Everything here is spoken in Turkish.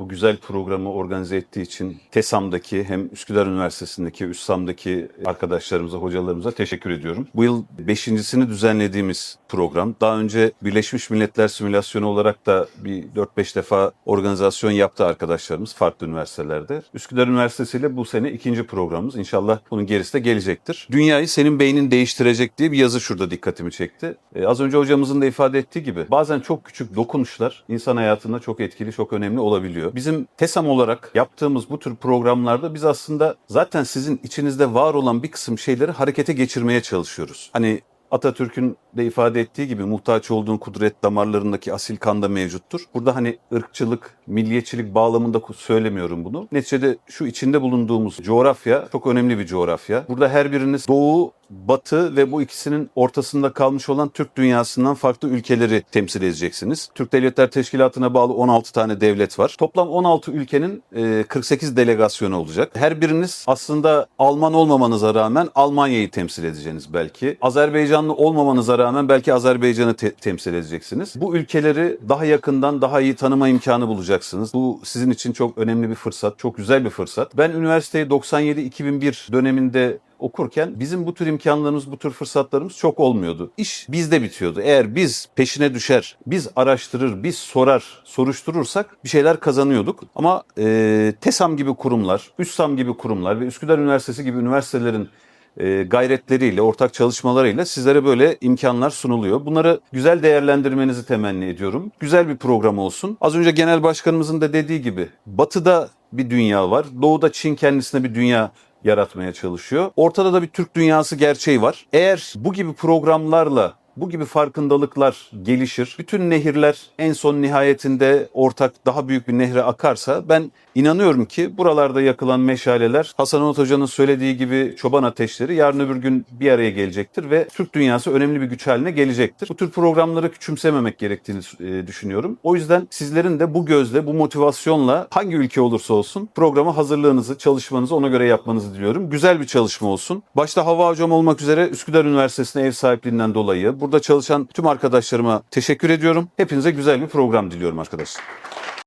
bu güzel programı organize ettiği için TESAM'daki hem Üsküdar Üniversitesi'ndeki, ÜSSAM'daki arkadaşlarımıza, hocalarımıza teşekkür ediyorum. Bu yıl beşincisini düzenlediğimiz program. Daha önce Birleşmiş Milletler Simülasyonu olarak da bir 4-5 defa organizasyon yaptı arkadaşlarımız farklı üniversitelerde. Üsküdar Üniversitesi ile bu sene ikinci programımız. İnşallah bunun gerisi de gelecektir. Dünyayı senin beynin değiştirecek diye bir yazı şurada dikkatimi çekti. Ee, az önce hocamızın da ifade ettiği gibi bazen çok küçük dokunuşlar insan hayatında çok etkili, çok önemli olabiliyor. Bizim TESAM olarak yaptığımız bu tür programlarda biz aslında zaten sizin içinizde var olan bir kısım şeyleri harekete geçirmeye çalışıyoruz. Hani Atatürk'ün de ifade ettiği gibi muhtaç olduğun kudret damarlarındaki asil kanda mevcuttur. Burada hani ırkçılık, milliyetçilik bağlamında söylemiyorum bunu. Neticede şu içinde bulunduğumuz coğrafya çok önemli bir coğrafya. Burada her biriniz doğu, batı ve bu ikisinin ortasında kalmış olan Türk dünyasından farklı ülkeleri temsil edeceksiniz. Türk Devletler Teşkilatı'na bağlı 16 tane devlet var. Toplam 16 ülkenin e, 48 delegasyonu olacak. Her biriniz aslında Alman olmamanıza rağmen Almanya'yı temsil edeceksiniz belki. Azerbaycanlı olmamanıza rağmen belki Azerbaycan'ı te- temsil edeceksiniz. Bu ülkeleri daha yakından daha iyi tanıma imkanı bulacaksınız. Bu sizin için çok önemli bir fırsat, çok güzel bir fırsat. Ben üniversiteyi 97-2001 döneminde okurken bizim bu tür imkanlarımız, bu tür fırsatlarımız çok olmuyordu. İş bizde bitiyordu. Eğer biz peşine düşer, biz araştırır, biz sorar, soruşturursak bir şeyler kazanıyorduk. Ama e, TESAM gibi kurumlar, üssam gibi kurumlar ve Üsküdar Üniversitesi gibi üniversitelerin gayretleriyle, ortak çalışmalarıyla sizlere böyle imkanlar sunuluyor. Bunları güzel değerlendirmenizi temenni ediyorum. Güzel bir program olsun. Az önce Genel Başkanımızın da dediği gibi batıda bir dünya var. Doğuda Çin kendisine bir dünya yaratmaya çalışıyor. Ortada da bir Türk dünyası gerçeği var. Eğer bu gibi programlarla bu gibi farkındalıklar gelişir. Bütün nehirler en son nihayetinde ortak daha büyük bir nehre akarsa ben inanıyorum ki buralarda yakılan meşaleler Hasan Onat Hoca'nın söylediği gibi çoban ateşleri yarın öbür gün bir araya gelecektir ve Türk dünyası önemli bir güç haline gelecektir. Bu tür programları küçümsememek gerektiğini e, düşünüyorum. O yüzden sizlerin de bu gözle, bu motivasyonla hangi ülke olursa olsun programa hazırlığınızı, çalışmanızı ona göre yapmanızı diliyorum. Güzel bir çalışma olsun. Başta Hava Hocam olmak üzere Üsküdar Üniversitesi'ne ev sahipliğinden dolayı burada çalışan tüm arkadaşlarıma teşekkür ediyorum. Hepinize güzel bir program diliyorum arkadaşlar.